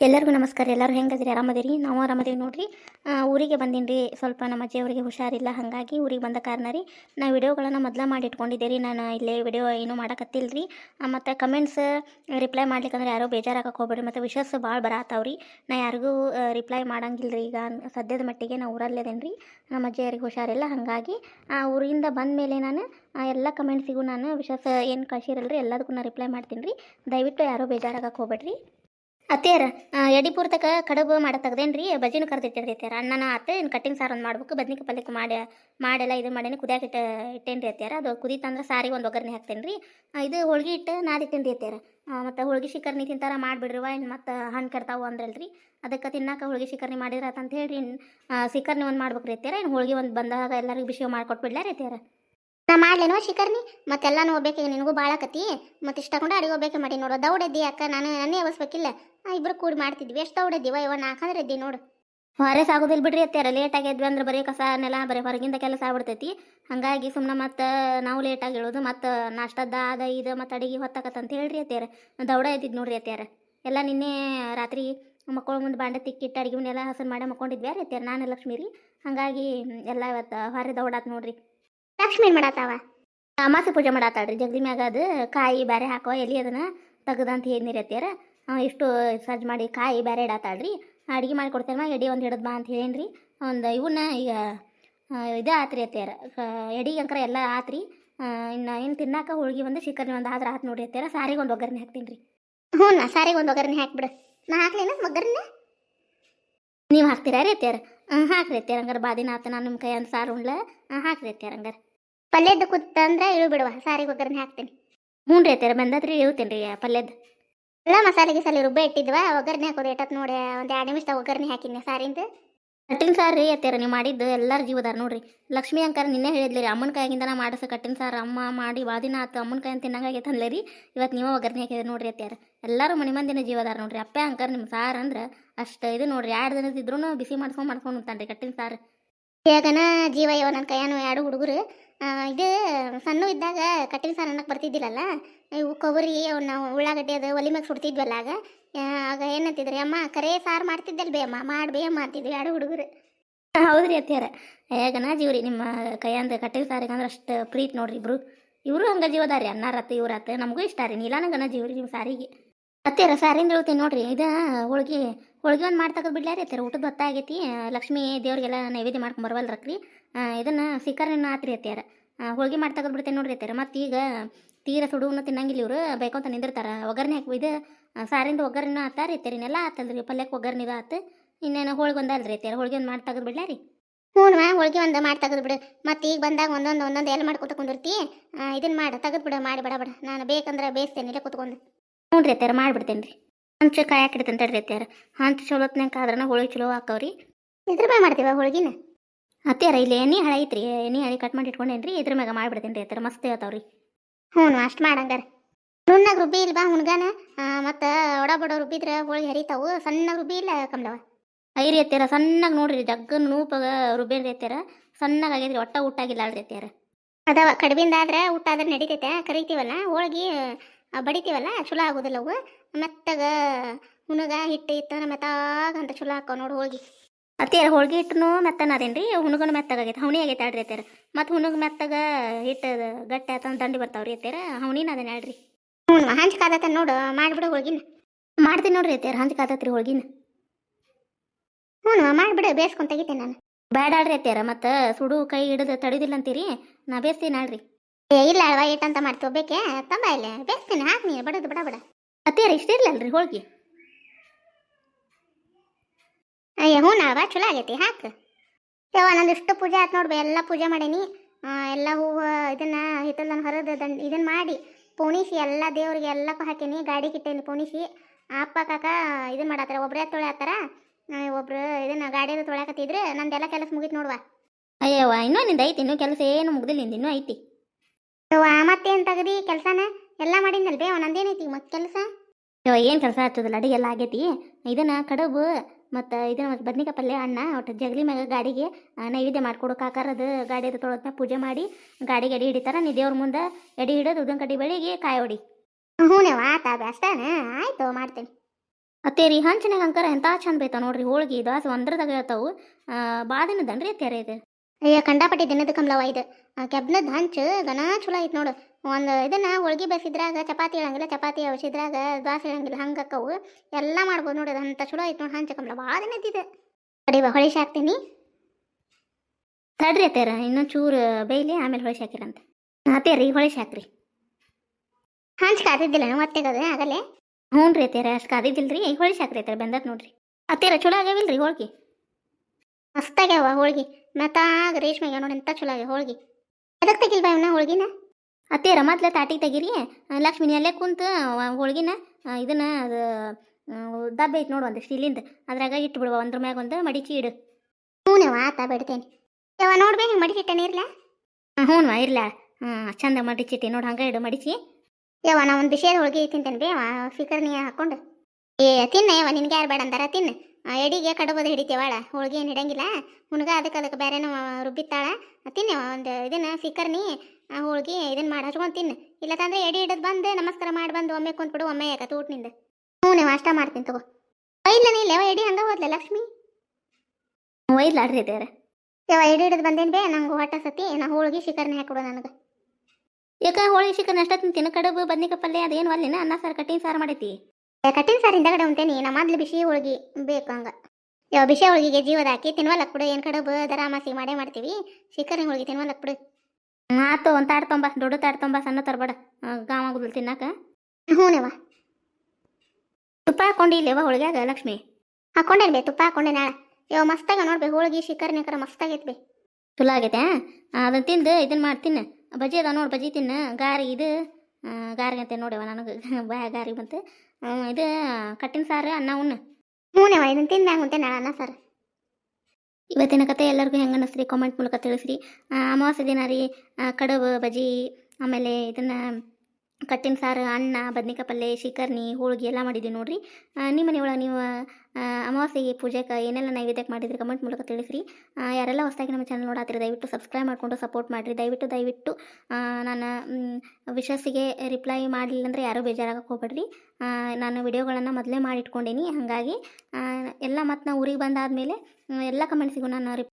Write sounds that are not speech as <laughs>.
ಎಲ್ಲರಿಗೂ ನಮಸ್ಕಾರ. ಎಲ್ಲರೂ ಹೆಂಗದಿರಿ ಆರಾಮದಿರಿ? ನಾವು ಆರಾಮದೇವಿ ನೋಡ್ರಿ. ಊರಿಗೆ ಬಂದೀನಿ ರೀ ಸ್ವಲ್ಪ ನಮ್ಮ ಅಜ್ಜಿಯವರಿಗೆ ಹುಷಾರಿಲ್ಲ. ಹಾಗಾಗಿ ಊರಿಗೆ ಬಂದ ಕಾರಣ ರೀ ನಾ ವಿಡಿಯೋಗಳನ್ನು ಮೊದಲ ಮಾಡಿ ಇಟ್ಕೊಂಡಿದ್ದೆ ರೀ ನಾನು ಇಲ್ಲೇ ವಿಡಿಯೋ ಏನೂ ಮಾಡಕತ್ತಿಲ್ಲ ರೀ ಮತ್ತು ಕಮೆಂಟ್ಸ್ ರಿಪ್ಲೈ ಮಾಡ್ಲಿಕ್ಕಂದ್ರೆ ಯಾರೋ ಬೇಜಾರಾಗಕ್ಕೆ ಹೋಗ್ಬೇಡ್ರಿ. ಮತ್ತು ವಿಷಸ್ ಭಾಳ ಬರತ್ತಾವ್ರಿ ನಾ ಯಾರಿಗೂ ರಿಪ್ಲೈ ಮಾಡಂಗಿಲ್ಲ ರೀ ಈಗ ಸದ್ಯದ ಮಟ್ಟಿಗೆ ನಾ ಊರಲ್ಲೇದೇನು ರೀ ನಮ್ಮ ಅಜ್ಜಿಯವರಿಗೆ ಹುಷಾರಿಲ್ಲ. ಹಾಗಾಗಿ, ಆ, ಊರಿಂದ ಬಂದ ಮೇಲೆ ನಾನು ಎಲ್ಲ ಕಮೆಂಟ್ಸಿಗೂ ನಾನು ವಿಷಸ್ ಏನು ಕಳ್ಸಿರಲ್ಲ ರೀ ಎಲ್ಲದಕ್ಕೂ ನಾನು ರಿಪ್ಲೈ ಮಾಡ್ತೀನಿ ರೀ. ದಯವಿಟ್ಟು ಯಾರೋ ಬೇಜಾರಾಗಕ್ಕೆ ಹೋಗ್ಬೇಡ್ರಿ. ಅತ್ತೇರ ಎಡಿ ತಕ ಕಡುಬು ಮಾಡ ತೆಗ್ದೇನ್ರಿ? ಬಜಿನ ಕರ್ದಿಟ್ಟಿರಿ ಅತ್ತೆಯರ ಅಣ್ಣನ ಆತ ಇನ್ನು ಕಟ್ಟಿನ ಸಾರು ಒಂದು ಮಾಡ್ಬೇಕು. ಬದ್ನಿಕಾಯಿ ಪಲ್ಯಕ್ಕೆ ಮಾಡಿ, ಮಾಡೆಲ್ಲ, ಇದು ಮಾಡೇನಿ, ಕುದಿಯಾಕ ಇಟ್ಟು, ಇಟ್ಟೇನ್ರಿ ಅತ್ಯಾರ ಅದು ಕುದೀತಂದ್ರೆ ಸಾರಿಗೆ ಒಂದು ಒಗ್ಗರಣೆ ಹಾಕ್ತೇನೆ ರೀ ಇದು ಹೋಳ್ಗೆ ಇಟ್ಟು ನಾದಿಟ್ಟೇನ್ರಿ ಅತ್ಯಾರ ಮತ್ತು ಹೋಳ್ಗೆ ಶಿಕರ್ಣಿ ತಿಂತಾರ ಮಾಡಿಬಿಡ್ರಿವ ಇನ್ನು ಮತ್ತು ಹಣ್ಣು ಕೆಡ್ತಾವು ಅಂದ್ರಲ್ರಿ. ಅದಕ್ಕೆ ತಿನ್ನಾಕ ಹೋಳ್ಗೆ ಶಿಕರ್ಣಿ ಮಾಡಿದ್ರ ಅಂತ ಹೇಳಿ ಶಿಕರ್ನಿ ಒಂದು ಮಾಡ್ಬೇಕು ರೀ ಅತ್ಯಾರ ಇನ್ನು ಹೋಳ್ಗೆ ಒಂದು ಬಂದಾಗ ಎಲ್ಲರಿಗೂ ಬಿಸಿ ಮಾಡಿಕೊಟ್ಬಿಡ್ಲಾರ ರೀ ಅತ್ಯಾರ ನಾ ಮಾಡ್ಲೇನೋ ಶಿಕರ್ನಿ ಮತ್ತೆಲ್ಲಾನು ಹೋಗ್ಬೇಕು ಈಗ ನಿನಗೂ ಭಾಳ ಕತಿ ಮತ್ತೆ ಇಷ್ಟ ಕೊಂಡು ಅಡಿಗೆ ಹೋಗ್ಬೇಕು ಮಾಡಿ ನೋಡು. ದೌಡದ್ದಿ ಅಕ್ಕ ನಾನು ನನ್ನೇ ಅವಸ್ಬೇಕಿಲ್ಲ ಆ, ಇಬ್ರು ಕೂಡಿ ಮಾಡ್ತಿದ್ವಿ. ಎಷ್ಟು ದೌಡದ್ದಿವ ಇವ ನಾಲ್ಕಂದ್ರೆ ಇದ್ದಿ ನೋಡು. ಹೊರೆ ಸಾಗೋದಿಲ್ಲ ಬಿಡ್ರಿ ಅತ್ಯಾರ ಲೇಟ್ ಆಗಿದ್ವಿ ಅಂದ್ರೆ ಬರೀ ಕಸ ನೆಲ ಬರೀ ಹೊರಗಿಂದ ಕೆಲಸ ಆಗ್ಬಿಡ್ತೈತಿ. ಹಾಗಾಗಿ ಸುಮ್ಮನೆ ಮತ್ತು ನಾವು ಲೇಟಾಗಿ ಹೇಳೋದು ಮತ್ತು ನಾಷ್ಟದ ಅದ ಇದು ಮತ್ತು ಅಡಿಗೆ ಹೊತ್ತಾಕತ್ತಂತ ಹೇಳ್ರಿ ಅತ್ಯಾರ ದೌಡ ಐತಿದ್ ನೋಡ್ರಿ ಅತ್ಯಾರ ಎಲ್ಲ ನಿನ್ನೆ ರಾತ್ರಿ ಮಕ್ಕಳು ಮುಂದೆ ಬಾಂಡೆ ತಿಕ್ಕಿಟ್ಟು ಅಡಿಗೆನೆಲ್ಲ ಹಸನ್ ಮಾಡಿ ಮಕ್ಕೊಂಡಿದ್ವಿ ರೀ ನಾನು ಲಕ್ಷ್ಮಿ ರೀ. ಹಾಗಾಗಿ ಎಲ್ಲ ಇವತ್ತು ಹೊರೆ ದೌಡಾತ್ ನೋಡ್ರಿ. ಲಕ್ಷ್ಮಿ ಏನು ಮಾಡತ್ತಾವ? ಅಮಾಸೆ ಪೂಜೆ ಮಾಡತ್ತಾಳ್ರಿ ಜಗದಿ ಮ್ಯಾಗ ಅದು ಕಾಯಿ ಬ್ಯಾರೆ ಹಾಕುವ ಎಲಿ ಅದನ್ನ ತೆಗ್ದಂತ ಹೇಳಿದ್ನಿರಿ ಅತ್ಯಾರ ಇಷ್ಟು ಸಜ್ಜು ಮಾಡಿ ಕಾಯಿ ಬ್ಯಾರೆ ಇಡತ್ತಾಳ್ರಿ. ಅಡುಗೆ ಮಾಡಿ ಕೊಡ್ತೇನೆ ಎಡಿ ಒಂದು ಹಿಡಿದ್ ಬಾ ಅಂತ ಹೇಳೇನ್ರಿ. ಒಂದು ಇವನ್ನ ಈಗ ಇದು ಆತ್ರಿ ಅತ್ಯಾರ ಎಡಿ ಅಂಕರ ಎಲ್ಲ ಆತ್ರಿ. ಇನ್ನು ಇನ್ನು ತಿನ್ನಾಕ ಹೋಳಿಗೆ ಒಂದು ಚಿಕನ್ ಒಂದು ಆದ್ರೆ ಆತ್ ನೋಡಿ ಅತ್ಯಾರ ಸಾರಿಗೆ ಒಂದು ಒಗ್ಗರಣೆ ಹಾಕ್ತೀನಿ ರೀ. ಹ್ಞೂ ನಾ ಸಾರಿಗೆ ಒಂದು ಒಗ್ಗರಣೆ ಹಾಕ್ಬಿಡು ನಾ ಹಾಕ್ಲೇನ ಒಗ್ಗರಣೆ? ನೀವು ಹಾಕ್ತೀರಾ ರೀ ಅತ್ಯಾರ ಹಾಂ ಹಾಕ್ರಿ ಅತ್ಯಾರ ಹಂಗಾರೆ. ಬಾದಿನ ಆತ ನಾನು ನಿಮ್ಮ ಕೈ ಅಂತ ಸಾರು ಉಣ್ಲ. ಹಾಂ ಹಾಕ್ರಿ ಅತ್ಯಾರ ಹಂಗಾರೆ. ಪಲ್ಯದ ಕುತ್ತಂದ್ರೆ ಇಳು ಬಿಡುವ ಸಾರಿಗೆ ಒಗ್ಗರಣೆ ಹಾಕ್ತೀನಿ. ಹ್ಞೂ ರೀ ಅತ್ಯಾರ ಬಂದದ್ರಿ ಇಳುತ್ತೇನೆ ರೀ ಪಲ್ಯದ. ಎಲ್ಲ ಮಸಾಲೆ ಗಿಸಾಲೆ ರುಬ್ಬ ಇಟ್ಟಿದ್ವ, ಒಗ್ಗರಣೆ ಹಾಕೋದು ಎಟ್ಟತ್ ನೋಡಿ, ಒಂದು ಎರಡು ನಿಮಿಷ ಒಗ್ಗರಣೆ ಹಾಕಿನಿ ಸಾರಿಂದ. ಕಟ್ಟಿನ ಸಾರು ರೀ ಅತ್ಯಾರ ನೀವು ಮಾಡಿದ್ದು ಎಲ್ಲರ ಜೀವದಾರ ನೋಡ್ರಿ. ಲಕ್ಷ್ಮಿ ಅಂಕರ್ ನಿನ್ನೆ ಹೇಳಿದ್ಲಿ ರೀ, ಅಮ್ಮನ ಕಾಯಿಂದ ನಾ ಮಾಡಿಸ ಕಟ್ಟಿನ ಸಾರು, ಅಮ್ಮ ಮಾಡಿ ಭಾಳ ದಿನ ಆತು, ಅಮ್ಮನ ಕೈಯಿಂದ ತಿನ್ನಂಗಾಗೈತೆ ಅನ್ಲೇ ರೀ, ಇವತ್ತು ನೀವು ಒಗ್ಗರಣೆ ಹಾಕಿದ್ರೆ ನೋಡ್ರಿ ಅತ್ಯಾರ ಎಲ್ಲರೂ ಮನೆ ಮಂದಿನ ಜೀವದಾರ ನೋಡ್ರಿ, ಅಪ್ಪ ಅಂಕರ್ ನಿಮ್ಮ ಸಾರು ಅಂದ್ರೆ ಅಷ್ಟು ಇದು ನೋಡ್ರಿ, ಎರಡು ದಿನದ ಇದ್ರೂ ಬಿಸಿ ಮಾಡ್ಕೊಂಡು ಮಾಡ್ಕೊಂಡು ಉಂತಾನ್ರಿ ಕಟ್ಟಿನ ಸಾರು. ಹೇಗನ ಜೀವ ಇವ ನನ್ನ ಕೈಯಾನು ಎರಡು ಹುಡುಗರು ಇದು ಸಣ್ಣ ಇದ್ದಾಗ ಕಟ್ಟಿನ ಸಾರು ಅನ್ನಕ್ಕೆ ಬರ್ತಿದ್ದಿಲ್ಲಲ್ಲ? ಇವು ಕೊಬ್ಬರಿ ನಾವು ಉಳ್ಳಾಗಡ್ಡಿ ಅದು ಒಲಿ ಮ್ಯಾಗ ಸುಡ್ತಿದ್ವಲ್ಲ ಆಗ? ಆಗ ಏನಂತಿದ್ರಿ? ಅಮ್ಮ, ಕರೆ ಸಾರು ಮಾಡ್ತಿದ್ದಲ್ ಬೇ ಅಮ್ಮ ಮಾಡ್ಬೇ ಅಮ್ಮ ಅಂತಿದ್ವಿ ಎರಡು ಹುಡುಗರು. ಹೌದ್ರಿ ಅತ್ಯಾರ ಹೇಗನ ಜೀವ್ರಿ ನಿಮ್ಮ ಕೈಯಂದ ಕಟ್ಟಿನ ಸಾರಿಗೆ ಅಂದ್ರೆ ಅಷ್ಟು ಪ್ರೀತಿ ನೋಡ್ರಿ ಇಬ್ರು. ಇವರು ಹಂಗ ಜೀವದಾರಿ ಅನ್ನಾರತ್ತ ಇವ್ರತ್ತ ನಮಗೂ ಇಷ್ಟ ರೀ ನೀಲಾನಗನ ಜೀವ್ರಿ ನಿಮ್ಮ ಸಾರಿಗೆ ಅತ್ತೀರ ಸಾರಿಂದ ಹೇಳ್ತೀನಿ ನೋಡ್ರಿ? ಇದು ಹೋಳ್ಗೆ ಹೋಳ್ಗೆ ಒಂದು ಮಾಡಿ ತೆಗೆದು ಬಿಡ್ಲಾರಿ ಅತ್ತೀರ ಊಟದ ಹೊತ್ತಾಗೈತಿ ಆಗೈತಿ. ಲಕ್ಷ್ಮಿ ದೇವ್ರಿಗೆಲ್ಲ ನೈವೇದ್ಯ ಮಾಡ್ಕೊಂಡು ಬರವಲ್ರಕ್ರಿ ಇದನ್ನು ಸಿಕ್ಕರ್ನ ಆತ್ರಿ ಅತ್ತಾರ ಹೋಳ್ಗೆ ಮಾಡಿ ತೆಗೆದು ಬಿಡ್ತೇನೆ ನೋಡ್ರಿ ಅತ್ಯಾರ ಮತ್ತು ಈಗ ತೀರ ಸುಡುವನ್ನ ತಿನ್ನಂಗಿಲ್ಲ ಇವರು, ಬೇಕಂತ ನಿಂದಿರ್ತಾರ. ಒಗ್ಗರಣೆ ಹಾಕಿ ಇದು ಸಾರಿಂದ ಒಗ್ಗರಣೆ ಆತಾರಿ ಅತ್ಯಾರಿನೆಲ್ಲ ಆತಲ್ರಿ ಪಲ್ಯಕ್ಕೆ ಒಗ್ಗರಣೆ ಇದು ಆತು. ಇನ್ನೇನು ಹೋಳ್ಗೆ ಒಂದಲ್ರಿ ಅತ್ಯಾರ ಹೋಳ್ಗೆ ಒಂದು ಮಾಡಿ ಬಿಡ್ಲಾರಿ. ಹ್ಞೂ ಹೋಳ್ಗೆ ಒಂದು ಮಾಡಿ ತೆಗೆದು ಬಿಡು. ಮತ್ತೆ ಈಗ ಬಂದಾಗ ಒಂದೊಂದು ಒಂದೊಂದು ಎಲ್ಲಿ ಮಾಡ್ಕೊತ ಕುಂದಿರ್ತಿ? ಇದನ್ನ ಮಾಡು, ತೆಗೆದು ಬಿಡು, ಮಾಡಿ, ಬಡ ಬಡ. ನಾನು ಬೇಕಂದ್ರೆ ಬೇಯಿಸ್ತೇನೆ, ಇಲ್ಲೇ ಕೂತ್ಕೊಂಡು. ಹ್ಞೂ ರೀ ಮಾಡ್ಬಿಡ್ತೇನೆ ರೀ. ಹಂಚು ಕಾಯಿ ಹಾಕಿಡ್ತೇನೆ ತಡ್ರಿ ಅತ್ಯಾರ ಹಂಚು ಚಲೋತ್ನಾಗ ಆದ್ರನ ಹೋಳಿಗೆ ಚಲೋ ಹಾಕವ್ರಿ ಇದ್ರ ಮ್ಯಾಗ ಮಾಡ್ತೀವ ಹೋಳಿಗಿನ? ಅತ್ಯಾರ ಇಲ್ಲಿ ಎಣ್ಣೆ ಹಳೆ ಐತ್ರಿ ಎಣ್ಣೆ ಹಳೆ ಕಟ್ ಮಾಡಿ ಇಟ್ಕೊಂಡೇನ್ರಿ ಇದ್ರ ಮ್ಯಾಗ ಮಾಡ್ಬಿಡ್ತೇನೆ ರೀ ಅತ್ಯಾರ ಮಸ್ತ್ ಹೇಳ್ತಾವ್ರಿ. ಹ್ಞೂ ಅಷ್ಟು ಮಾಡಂಗಾರ. ನುಣ್ಣಾಗ ರುಬ್ಬಿ ಇಲ್ವಾ ಹುಣ್ಗಾನ? ಮತ್ತು ಒಡ ಬಡ ರುಬ್ಬಿದ್ರೆ ಹೋಳಿಗೆ ಹರಿತಾವು ಸಣ್ಣ ರುಬ್ಬಿ ಇಲ್ಲ ಕಮ್ಲವ ಐರಿ ಅತ್ಯಾರ ಸಣ್ಣಗೆ ನೋಡ್ರಿ ಜಗ್ಗ ನೂಪಾಗ ರುಬ್ಬೇನ್ರಿ ಅತ್ಯಾರ ಸಣ್ಣಗೆ ಆಗೈತ್ರಿ ಒಟ್ಟ ಊಟಾಗಿಲ್ಲ ಅಲ್ರಿ ಅತ್ಯಾರ ಅದಾವ ಕಡಿಮಿಂದ ಆದ್ರೆ ಊಟ ಆದ್ರೆ ನಡೀತೈತೆ ಕರಿತೀವಲ್ಲ ಹೋಳ್ಗಿ ಬಡಿತೀವಲ್ಲ ಚಲೋ ಆಗೋದಿಲ್ಲ ಅವು. ಮೆತ್ತಗ ಹುಣಗ ಹಿಟ್ಟು ಇತ್ತು ಮೆತ್ತಾಗ ಅಂತ ಚಲೋ ಹಾಕೋ ನೋಡಿ ಹೋಳ್ಗೆ. ಅತ್ಯಾರ ಹೋಳ್ಗೆ ಹಿಟ್ಟನು ಮೆತ್ತನ ಅದೇನ್ರಿ ಹುಣಗನು ಮೆತ್ತಗಾಗೈತೆ ಹವಣಿ ಆಗೈತೆ ಆಡ್ರಿ ಅತ್ಯಾರ ಮತ್ತು ಹುಣಗ ಮೆತ್ತಗ ಹಿಟ್ಟು ಗಟ್ಟಿ ಆತ ದಂಡಿ ಬರ್ತಾವ್ರಿ ಅತ್ಯಾರ ಹವಣಿನ ಅದನ್ನ ಹೇಳ್ರಿ ಹ್ಞೂ ಹಂಚ್ ಕಾದತ್ತ ನೋಡು. ಮಾಡಿಬಿಡು ಹೋಳ್ಗಿನ. ಮಾಡ್ತೀನಿ ನೋಡ್ರಿ ಅತ್ಯಾರ ಹಂಚ್ ಕಾದತ್ರಿ ಹೋಳ್ಗಿನ. ಹ್ಞೂ ಮಾಡಿಬಿಡು. ಬೇಯಿಸ್ಕೊಂಡು ತೆಗಿತೇನೆ ನಾನು. ಬೇಡ ಆಡ್ರಿ ಅತ್ಯಾರ ಮತ್ತು ಸುಡು ಕೈ ಹಿಡಿದು ತಡಿದಿಲ್ಲ ಅಂತೀರಿ. ನಾ ಬೇಸ್ತೀನಿ ಆಡ್ರಿ. ಏ, ಇಲ್ಲ ಅಲ್ವಾ ಏಟಂತ ಮಾಡ್ತೀವಿ ಬೇಕೆ ತಂಬ ಇಲ್ಲ ಬೇಸ್ತೀನಿ ಹಾಕಿ ನೀ ಬಡದು, ಬಡ ಬಡ. ಇಷ್ಟ ಇರ್ಲಲ್ರಿ, ಹೋಳ್ಗಿ? ಅಯ್ಯ ಹ್ಞೂ ನಾವ ಚಲೋ ಆಗೈತಿ, ಹಾಕು. ಯವ ನಂದು ಇಷ್ಟು ಪೂಜೆ ಆಯ್ತು ನೋಡ್ಬೆ ಎಲ್ಲ ಪೂಜೆ ಮಾಡೀನಿ. ಎಲ್ಲ ಹೂವು ಇದನ್ನ ಹಿತ್ತಲನ್ನ ಹೊರದು ದಂಡ್ ಇದನ್ನ ಮಾಡಿ, ಪೋಣಿಸಿ, ಎಲ್ಲ ದೇವ್ರಿಗೆ ಎಲ್ಲಕ್ಕೂ ಹಾಕೀನಿ ಗಾಡಿ ಕಿಟ್ಟೇನಿ ಪೋಣಿಸಿ. ಅಪ್ಪ, ಕಾಕ ಇದನ್ನ ಮಾಡತ್ತಾರ, ಒಬ್ರೇ ತೊಳೆಯತ್ತಾರ. ಒಬ್ರು ಇದನ್ನ ಗಾಡಿಯದು ತೊಳೆಯಕತ್ತಿದ್ರೆ, ನಂದೆಲ್ಲ ಕೆಲಸ ಮುಗೀತು ನೋಡುವ ಅಯ್ಯವ್ವ, ಇನ್ನೂ ನಿಂದ ಐತಿ, ಇನ್ನೂ ಕೆಲಸ ಏನು ಮುಗ್ದಿಲ್ಲ, ನಿಂದ ಇನ್ನೂ ಐತಿ. ಯವ್ವ ಮತ್ತೇನು ತಗದಿ? ಕೆಲಸನ ಎಲ್ಲ ಮಾಡಿದ್ನಲ್ ಬೇವ ನಂದೇನೈತಿ ಮತ್ತೆ ಕೆಲಸ? ಯವ್ವ ಏನು ಕೆಲಸ ಹಚ್ಚೋದಿಲ್ಲ ಅಡಿಗೆ ಎಲ್ಲ ಆಗೈತಿ. ಇದನ್ನ ಕಡುಬು ಮತ್ತು ಇದನ್ನ ಮತ್ತು ಬದ್ನಿಕಾಯಿ ಪಲ್ಯ ಅಣ್ಣ ಒಟ್ಟು ಜಗಲಿ ಮ್ಯಾಗ ಗಾಡಿಗೆ ನೈವೇದ್ಯ ಮಾಡಿಕೊಡು ಕಾಕಾರದು ಗಾಡಿ ತೊಳೆದ್ನ ಪೂಜೆ ಮಾಡಿ ಗಾಡಿಗೆ ಎಡಿ ಹಿಡಿತಾರ. ನೀ ದೇವ್ರ ಮುಂದೆ ಎಡಿ ಹಿಡಿದು ಉದ್ದನ್ ಕಡ್ಡಿ ಬೆಳಿಗ್ಗೆ ಕಾಯಿ ಹೊಡಿ. ಹ್ಞೂ ಆತ ಅಷ್ಟೇನ ಆಯ್ತು ಮಾಡ್ತೇನೆ. ಅತ್ತೇರಿ ಹಂಚಿನಾಗ ಅಂಕರ ಎಂತ ಚಂದ ಬೈತಾವ ನೋಡ್ರಿ. ಹೋಳ್ಗಿ ದಾಸ ಒಂದ್ರದಾಗ ಹೇಳ್ತಾವು. ಭಾಳ ದಿನದನ್ರಿ ಅತ್ತೇರ ಇದು? ಅಯ್ಯ, ಕಂಡಾಪಟ್ಟಿ ದಿನದ ಕಮ್ಲವ ಇದು. ಕೆಬ್ನದ ಹಂಚು ಗನ ಚಲೋ ಐತೆ ನೋಡು. ಒಂದು ಇದನ್ನ ಹೋಳ್ಗಿ ಬೇಸಿದ್ರಾಗ ಚಪಾತಿ ಹೇಳಂಗಿಲ್ಲ, ಚಪಾತಿ ಅವಸಿದ್ರಾಗ ದ್ವಾಸೆ ಹೇಳಂಗಿಲ್ಲ, ಹಂಗೆ ಅಕ್ಕವು. ಎಲ್ಲ ಮಾಡ್ಬೋದು ನೋಡಿ ಅಂತ ಚಲೋ ಐತೆ ನೋಡಿ ಹಂಚ ಕಮ್ಲ ಭಾಳ ದಿನ ಇದ್ದಿದೆ ಕಡಿವ ಹೊಳಿಸಿ ಹಾಕ್ತೀನಿ. ತಡ್ರಿ ಅತ್ತೇರ, ಇನ್ನೂ ಚೂರು ಬೇಯ್ಲಿ, ಆಮೇಲೆ ಹೊಳಿಸಿ ಹಾಕಿರಂತೆ. ಅತ್ತೇರಿ, ಹೊಳಿಸಿ ಹಾಕ್ರಿ. ಹಂಚ್ ಕಾದಿದ್ದಿಲ್ಲ ಮತ್ತೆ ಆಗಲೇ? ಹ್ಞೂ ರೀ ಅತ್ತೇರ, ಅಷ್ಟು ಕಾದಿದ್ದಿಲ್ರಿ ಈಗ ಹೊಳಿಸಿ ಹಾಕ್ರಿ ಅತ್ತೇರ, ಬಂದತ್ ನೋಡ್ರಿ. ಅತ್ತೇರ, ಚಲೋ ಆಗ್ಯಾವಿಲ್ರಿ, ಹೋಳ್ಗಿ? ಮಸ್ತಾಗ್ಯಾವ ಹೋಳ್ಗಿ. ಮತ್ತಾಗ ರೇಷ್ಮೆಗೆ ನೋಡಿ ಎಂತ ಚಲೋ ಆಗ್ಯಾವ ಹೋಳ್ಗಿ. ಅದಕ್ಕೆ ತೆಗಿಲ್ವ ಇವನ್ನ ಹೋಳ್ಗಿನ. ಅತ್ತೆ ಮೊದ್ಲು ತಾಟಿಗೆ ತೆಗೀರಿ ಲಕ್ಷ್ಮಿನಿ ಅಲ್ಲೇ ಕುಂತು ಹೋಳ್ಗಿನ ಇದನ್ನ ಅದು ದಬ್ಬೆ ಐತೆ ನೋಡು ಒಂದು ಸ್ಟೀಲಿಂದ. ಅದ್ರಾಗ ಇಟ್ಟು ಬಿಡುವ ಒಂದ್ರ ಮ್ಯಾಗ ಒಂದು ಮಡಿಚಿ ಇಡು. ಹ್ಞೂ ಆತ ಬಿಡ್ತೇನೆ. ಯಾವ ನೋಡ್ಬೇಕು ಹಿಂಗೆ ಮಡಿಚಿಟ್ಟೇನೆ ಇರ್ಲ? ಹ್ಞೂ ಇರ್ಲ. ಹಾಂ ಚಂದ ಮಡಿಚಿಟ್ಟಿ ನೋಡು ಹಂಗೆ ಇಡು ಮಡಿಚಿ. ಯವ್ವ ನಾ ಒಂದು ಬಿಸಿದ ಹೋಳ್ಗೆ ತಿಂತೇನೆ ಬೇವ ಫಿಕರ್ ನೀ ಹಾಕೊಂಡು. ಏ ತಿನ್ನ ಯವ್ವ ನಿನ್ಗೆ ಯಾರು ಬೇಡ ಅಂತಾರ ತಿನ್ನ. ಎಡಿಗೆ ಕಡಬೋದು ಹಿಡಿತೇವಾಳ, ಹೋಳಿಗೆ ಏನು ಹಿಡಂಗಿಲ್ಲ. ಹುಣ್ಗ ಅದಕ್ಕೆ ಅದಕ್ಕೆ ಬೇರೆನೂ ರುಬ್ಬಿತ್ತಾಳ. ತಿನ್ನಿ ಒಂದು ಇದನ್ನು ಫಿಕರ್ನಿ ಆ, ಹೋಳಿಗೆ ಇದನ್ನು ಮಾಡಿ ಹಚ್ಕೊಂಡು ತಿನ್ನು. ಇಲ್ಲತಂದ್ರೆ ಎಡಿ ಹಿಡಿದು ಬಂದು ನಮಸ್ಕಾರ ಮಾಡಿ ಬಂದು ಒಮ್ಮೆ ಕುಂತ್ಬಿಡು, ಒಮ್ಮೆ ಯಾಕತ್ತು ಊಟನಿಂದ ಹ್ಞೂ ನೀವು ಅಷ್ಟ ಮಾಡ್ತೀನಿ ತಗೋ. ಒಯ್ಲ ನೀ ಯಾವ ಎಡಿ ಹಂಗೆ ಹೋದ್ಲ ಲಕ್ಷ್ಮಿ? ಒಯ್ಲ ಅಡ್ರಿ ದೇವ್ರ. ಯಾವ ಎಡಿ ಹಿಡಿದು ಬಂದೇನು ಬೇ, ನಂಗೆ ಹೊಟ್ಟ ಸತಿ ನಾ ಹೋಳಿಗೆ ಶಿಕರ್ನಿ ಹಾಕೊಡು ನನಗೆ. ಯಾಕೆ ಹೋಳಿಗೆ ಶಿಕರ್ನಿ ಅಷ್ಟ ತಿನ್ನು ಕಡುಬು, ಬದ್ನಿಕಾಯಿ ಪಲ್ಯ, ಅದೇನು ಅಲ್ಲಿನ ಅನ್ನ ಸಾರು, ಕಟ್ಟಿನ ಸಾರು ಮಾಡೈತಿ? ಕಟ್ಟಿನ ಸಾರು, ಹಿಂದಗಡೆ ಉಂತೇನಿ ನಾ ಮೊದ್ಲು ಬಿಸಿ ಹೋಳ್ಗಿ ಬೇಕು ಹಂಗ. ಯಾವ ಬಿಸಿ ಹೋಳ್ಗಿಗೆ ಜೀವದ ಹಾಕಿ ತಿನ್ವಲಕ್ ಬಿಡು. ಏನು ಕಡುಬು ದರಾಮಸಿ ಮಾಡೇ ಮಾಡ್ತೀವಿ. ಶಿಕರ್ನಿ ಹೋಳ್ಗಿ ತಿನ್ವಲಕ್ ಬಿಡು. ಆತು, ಒಂದು ತಾಡ್ ತೊಂಬ. ದೊಡ್ಡ ತಾಡ್ ತೊಂಬ, ಸಣ್ಣ ತರಬೇಡ ಗಾಮ ಗುದ್ಲು ತಿನ್ನಾಕ. ಹ್ಞೂನವ ತುಪ್ಪ ಹಾಕೊಂಡಿಲ್ಲೇವ ಹೋಳಿಗ್ಯಾಗ, ಲಕ್ಷ್ಮಿ. ಹಾಕೊಂಡೇನ್ ಬೇ, ತುಪ್ಪ ಹಾಕೊಂಡೆ ನಾಳೆ. ಯಾವ ಮಸ್ತಾಗ ನೋಡ್ಬೇ ಹೋಳ್ಗಿ ಕರ ಮಸ್ತಾಗೈತೆ ಬೇ. ಚಲೋ ಆಗೈತೆ ಅದನ್ನ ತಿಂದು ಇದನ್ನ ಮಾಡ್ತೀನಿ ಬಜಿ ಅದಾವ ನೋಡಿ, ಬಜ್ಜಿ ತಿನ್ನು. ಗಾರಿ ಇದು ಗಾರಿ ಅಂತ ನೋಡ್ಯವ ನನಗೆ. <laughs> ಬಾಯ, ಗಾರಿ ಬಂತು. ಇದು ಕಟ್ಟಿನ ಸಾರು ಅನ್ನ ಉಣ್ಣು. ಹ್ಞೂನವ ಇದನ್ನ ತಿಂದ ಮ್ಯಾಗ ಉಂಟೆ ನಾಳೆ ಅನ್ನ ಸಾರು. ಇವತ್ತಿನ ಕತೆ ಎಲ್ಲರಿಗೂ ಹೆಂಗೆ ಅನ್ನಿಸ್ರಿ ಕಾಮೆಂಟ್ ಮೂಲಕ ತಿಳಿಸ್ರಿ. ಅಮಾವಾಸ್ಯ ದಿನ ರೀ. ಕಡುಬು ಬಜ್ಜಿ ಆಮೇಲೆ ಇದನ್ನು ಕಟ್ಟಿನ ಸಾರು, ಅನ್ನ, ಬದ್ನಿಕಾಯಿ ಪಲ್ಯ ಶಿಕರ್ನಿ ಹೋಳ್ಗೆ ಎಲ್ಲ ಮಾಡಿದ್ದೀವಿ ನೋಡಿರಿ. ನಿಮ್ಮ ಮನೆಯೊಳಗೆ ನೀವು ಅಮಾವಾಸ್ಯೆಗೆ ಪೂಜೆಗೆ ಏನೆಲ್ಲ ನೈವೇದ್ಯಕ್ಕೆ ಮಾಡಿದ್ರಿ ಕಮೆಂಟ್ ಮೂಲಕ ತಿಳಿಸ್ರಿ. ಯಾರೆಲ್ಲ ಹೊಸದಾಗಿ ನಮ್ಮ ಚಾನಲ್ ನೋಡಾತಿರಿ, ದಯವಿಟ್ಟು ಸಬ್ಸ್ಕ್ರೈಬ್ ಮಾಡಿಕೊಂಡು ಸಪೋರ್ಟ್ ಮಾಡಿರಿ. ದಯವಿಟ್ಟು ದಯವಿಟ್ಟು ನಾನು ವಿಶಸ್ಸಿಗೆ ರಿಪ್ಲೈ ಮಾಡಲಿಲ್ಲ ಅಂದರೆ ಯಾರೂ ಬೇಜಾರಾಗಕ್ಕೆ ಹೋಗ್ಬೇಡ್ರಿ. ನಾನು ವಿಡಿಯೋಗಳನ್ನು ಮೊದಲೇ ಮಾಡಿಟ್ಕೊಂಡೀನಿ, ಹಾಗಾಗಿ ಎಲ್ಲ ಮತ್ತು ನಾವು ಊರಿಗೆ ಬಂದಾದಮೇಲೆ ಎಲ್ಲ ಕಮೆಂಟ್ಸಿಗೂ ನಾನು